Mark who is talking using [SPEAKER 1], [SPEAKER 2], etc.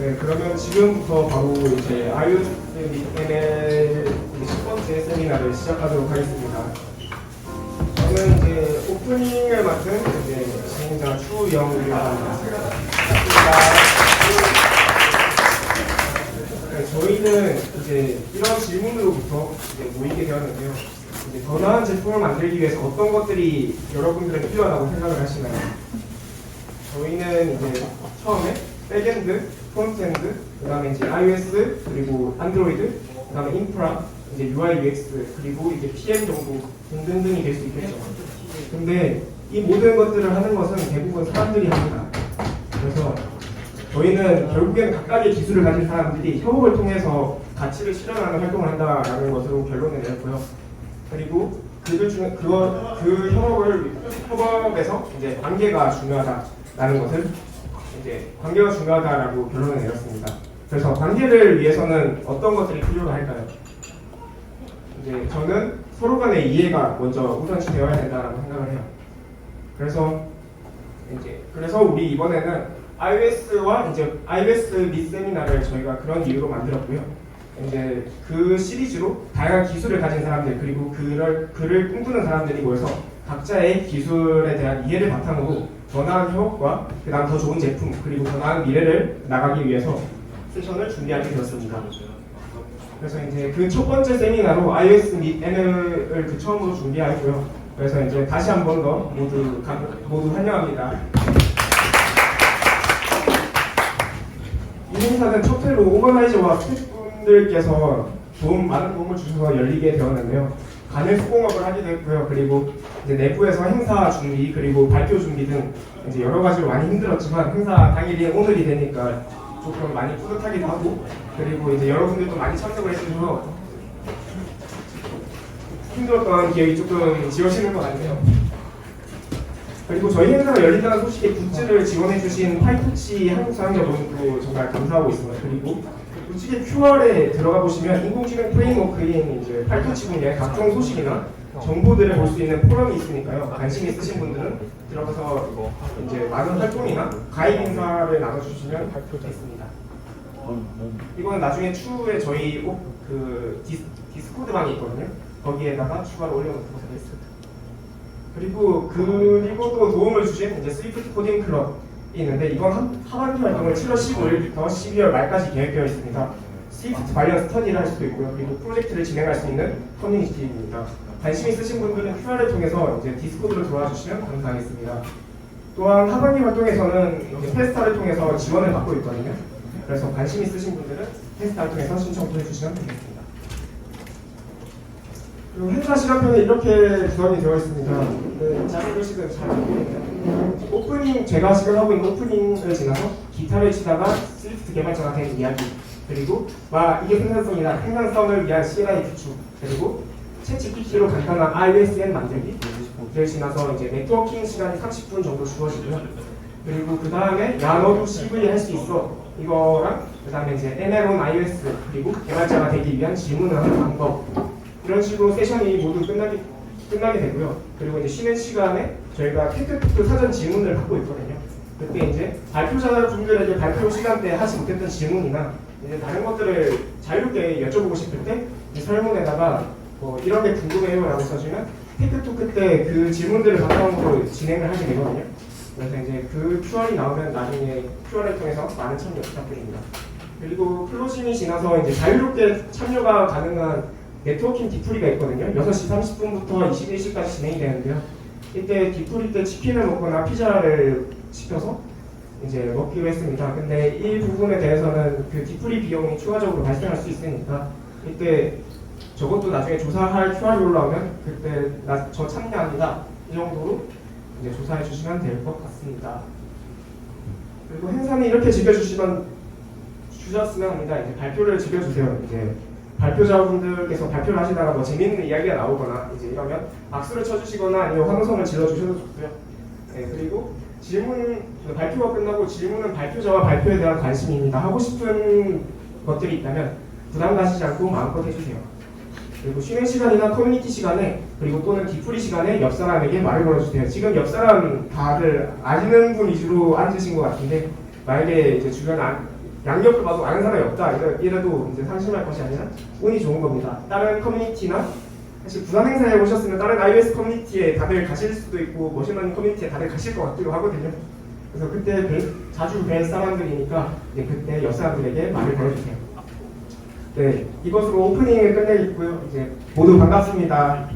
[SPEAKER 1] 네, 그러면 지금부터 바로 이제 아이오스 ML 10번째 세미나를 시작하도록 하겠습니다. 저는 이제 오프닝을 맡은 이제 진행자 추영이라고 합니다. 네, 저희는 이제 이런 질문으로부터 이제 모이게 되었는데요. 이제 더 나은 제품을 만들기 위해서 어떤 것들이 여러분들은 필요하다고 생각을 하시나요? 저희는 이제 처음에 백엔드, 프론트엔드, 그 다음에 이제 iOS 그리고 안드로이드, 그 다음에 인프라, 이제 UI, UX 그리고 이제 PM 정도 등등등이 될 수 있겠죠. 근데 이 모든 것들을 하는 것은 대부분 사람들이 합니다. 그래서 저희는 결국에는 각각의 기술을 가진 사람들이 협업을 통해서 가치를 실현하는 활동을 한다라는 것으로 결론을 내렸고요. 그리고 그들 중에 그거 그 협업을 협업에서 이제 관계가 중요하다라는 것을 이제 관계가 중요하다라고 결론을 내렸습니다. 그래서 관계를 위해서는 어떤 것들이 필요로 할까요? 이제 저는 서로 간의 이해가 먼저 우선시 되어야 된다라고 생각을 해요. 그래서 이제 그래서 우리 이번에는 iOS와 이제 iOS 및 세미나를 저희가 그런 이유로 만들었고요. 이제 그 시리즈로 다양한 기술을 가진 사람들 그리고 그를 그를 꿈꾸는 사람들이 모여서 각자의 기술에 대한 이해를 바탕으로 더 나은 협업과 그 다음 더 좋은 제품 그리고 더 나은 미래를 나가기 위해서 세션을 준비하게 되었습니다. 그래서 이제 그 첫 번째 세미나로 iOS 및 ML을 그 처음으로 준비하고요. 그래서 이제 다시 한 번 더 모두 감- 모두 환영합니다. 이 행사는 첫 회로 오거나이저와 스태프분들께서 도움 많은 도움을 주셔서 열리게 되었는데요. 간을 수공업을 하게 됐고요. 그리고 이제 내부에서 행사 준비 그리고 발표 준비 등 이제 여러 가지로 많이 힘들었지만 행사 당일이 오늘이 되니까 조금 많이 뿌듯하기도 하고 그리고 이제 여러분들도 많이 참석을 해주셔서 힘들었던 기억이 조금 지워지는 것 같네요. 그리고 저희 행사가 열린다는 소식에 굿즈를 지원해주신 파이토치 한국사람 여러분도 정말 감사하고 있습니다. 그리고 굿즈의 QR에 들어가 보시면 인공지능 프레임워크인 이제 파이토치 분야의 각종 소식이나 정보들을 볼 수 있는 포럼이 있으니까요. 관심 있으신 분들은 들어가서 이제 많은 활동이나 가입 인사를 나눠주시면 좋겠습니다. 이거는 나중에 추후에 저희 오- 그 디스, 디스코드 방이 있거든요. 거기에다가 추가로 올려놓도록 하겠습니다. 그리고 그리고 또 도움을 주신 이제 스위프트 코딩 클럽이 있는데 이건 한- 하반기 활동을 7월 15일부터 12월 말까지 계획되어 있습니다. 스위프트 관련 스터디를 할 수도 있고요. 그리고 프로젝트를 진행할 수 있는 커뮤니티입니다. 관심 있으신 분들은 QR을 통해서 이제 디스코드로 들어와 주시면 감사하겠습니다. 또한 하반기 활동에서는 페스타를 통해서 지원을 받고 있거든요. 그래서 관심 있으신 분들은 페스타를 통해서 신청도 해주시면 되겠습니다. 그리고 행사 시간표는 이렇게 구성이 되어 있습니다. 네, 작은 글씨는 잘 보이네요. 오프닝, 제가 지금 하고 있는 오프닝을 지나서 기타를 치다가 스위프트 개발자가 된 이야기 그리고 와 이게 생산성이다. 생산성을 위한 CLI 구축 그리고 챗GPT로 간단한 iOSN 만들기를 지나서 이제 네트워킹 시간이 30분 정도 주어지고요. 그리고 그 다음에 야 너도 CV 할 수 있어. 이거랑 그 다음에 이제 ML on iOS 그리고 개발자가 되기 위한 질문을 하는 방법. 이런 식으로 세션이 모두 끝나게 끝나게 되고요. 그리고 이제 쉬는 시간에 저희가 테크토크 사전 질문을 받고 있거든요. 그때 이제 발표자 분들에게 발표 시간 때 하지 못했던 질문이나 이제 다른 것들을 자유롭게 여쭤보고 싶을 때 이 설문에다가 뭐 이런 게 궁금해요라고 써주면 테크토크 때 그 질문들을 바탕으로 진행을 하게 되거든요. 그래서 이제 그 QR이 나오면 나중에 QR을 통해서 많은 참여 부탁드립니다. 그리고 클로징이 지나서 이제 자유롭게 참여가 가능한 네트워킹 디프리가 있거든요. 6시 30분부터 21시까지 진행이 되는데요. 이때 디프리 때 치킨을 먹거나 피자를 시켜서 이제 먹기로 했습니다. 근데 이 부분에 대해서는 그 디프리 비용이 추가적으로 발생할 수 있으니까 이때 저것도 나중에 조사할 QR이 올라오면 그때 나 저 참여합니다. 이 정도로 이제 조사해 주시면 될 것 같습니다. 그리고 행사는 이렇게 즐겨주시면 주셨으면 합니다. 이제 발표를 즐겨주세요. 이제 발표자분들께서 발표를 하시다가 뭐 재밌는 이야기가 나오거나 이제 이러면 박수를 쳐주시거나 아니면 환호성을 질러주셔도 좋고요. 네, 그리고 질문 그 발표가 끝나고 질문은 발표자와 발표에 대한 관심입니다. 하고 싶은 것들이 있다면 부담 가시지 않고 마음껏 해주세요. 그리고 쉬는 시간이나 커뮤니티 시간에 그리고 또는 디프리 시간에 옆 사람에게 말을 걸어주세요. 지금 옆 사람 다들 아시는 분 위주로 앉으신 것 같은데 만약에 이제 주변 안, 양옆을 봐도 아는 사람이 없다 이래, 이래도 이제 상심할 것이 아니라 운이 좋은 겁니다. 다른 커뮤니티나 사실 부산 행사에 오셨으면 다른 iOS 커뮤니티에 다들 가실 수도 있고 머신러닝 커뮤니티에 다들 가실 것 같기도 하거든요. 그래서 그때 뵐- 자주 뵐 사람들이니까 이제 그때 옆 사람들에게 말을 전해주세요. 네, 이것으로 오프닝을 끝내겠고요. 이제 모두 반갑습니다.